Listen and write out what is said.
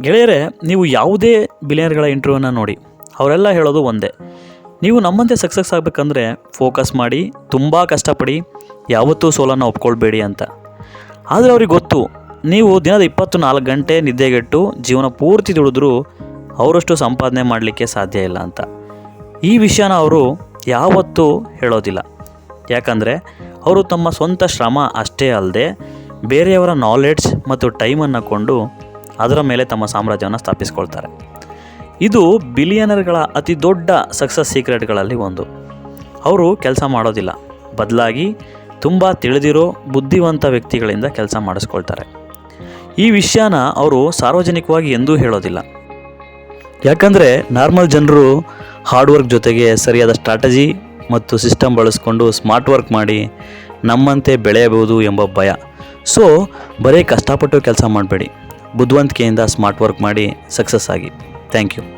ಗೆಳೆಯರೆ, ನೀವು ಯಾವುದೇ ಬಿಲಿಯನ್ಗಳ ಇಂಟರ್ವ್ಯೂನ ನೋಡಿ, ಅವರೆಲ್ಲ ಹೇಳೋದು ಒಂದೇ. ನೀವು ನಮ್ಮಂತೆ ಸಕ್ಸಸ್ ಆಗಬೇಕಂದ್ರೆ ಫೋಕಸ್ ಮಾಡಿ, ತುಂಬ ಕಷ್ಟಪಡಿ, ಯಾವತ್ತೂ ಸೋಲನ್ನು ಒಪ್ಕೊಳ್ಬೇಡಿ ಅಂತ. ಆದರೆ ಅವ್ರಿಗೆ ಗೊತ್ತು, ನೀವು ದಿನದ ಇಪ್ಪತ್ತು ನಾಲ್ಕು ಗಂಟೆ ನಿದ್ದೆಗೆಟ್ಟು ಜೀವನ ಪೂರ್ತಿ ದುಡಿದ್ರೂ ಅವರಷ್ಟು ಸಂಪಾದನೆ ಮಾಡಲಿಕ್ಕೆ ಸಾಧ್ಯ ಇಲ್ಲ ಅಂತ. ಈ ವಿಷಯನ ಅವರು ಯಾವತ್ತೂ ಹೇಳೋದಿಲ್ಲ. ಯಾಕಂದರೆ, ಅವರು ತಮ್ಮ ಸ್ವಂತ ಶ್ರಮ ಅಷ್ಟೇ ಅಲ್ಲದೆ ಬೇರೆಯವರ ನಾಲೆಡ್ಜ್ ಮತ್ತು ಟೈಮನ್ನು ಕೊಂಡು ಅದರ ಮೇಲೆ ತಮ್ಮ ಸಾಮ್ರಾಜ್ಯವನ್ನು ಸ್ಥಾಪಿಸ್ಕೊಳ್ತಾರೆ. ಇದು ಬಿಲಿಯನರ್ಗಳ ಅತಿ ದೊಡ್ಡ ಸಕ್ಸಸ್ ಸೀಕ್ರೆಟ್ಗಳಲ್ಲಿ ಒಂದು. ಅವರು ಕೆಲಸ ಮಾಡೋದಿಲ್ಲ. ಬದಲಾಗಿ ತುಂಬ ತಿಳಿದಿರೋ, ಬುದ್ಧಿವಂತ ವ್ಯಕ್ತಿಗಳಿಂದ ಕೆಲಸ ಮಾಡಿಸ್ಕೊಳ್ತಾರೆ. ಈ ವಿಷಯನ ಅವರು ಸಾರ್ವಜನಿಕವಾಗಿ ಎಂದೂ ಹೇಳೋದಿಲ್ಲ. ಯಾಕಂದರೆ ನಾರ್ಮಲ್ ಜನರು ಹಾರ್ಡ್ ವರ್ಕ್ ಜೊತೆಗೆ ಸರಿಯಾದ ಸ್ಟ್ರಾಟಜಿ ಮತ್ತು ಸಿಸ್ಟಮ್ ಬಳಸ್ಕೊಂಡು ಸ್ಮಾರ್ಟ್ ವರ್ಕ್ ಮಾಡಿ ನಮ್ಮಂತೆ ಬೆಳೆಯಬಹುದು ಎಂಬ ಭಯ. ಸೊ ಬರೀ ಕಷ್ಟಪಟ್ಟು ಕೆಲಸ ಮಾಡಬೇಡಿ. ಬುದ್ಧಿವಂತಿಕೆಯಿಂದ ಸ್ಮಾರ್ಟ್ ವರ್ಕ್ ಮಾಡಿ ಸಕ್ಸಸ್ ಆಗಿ. Thank you.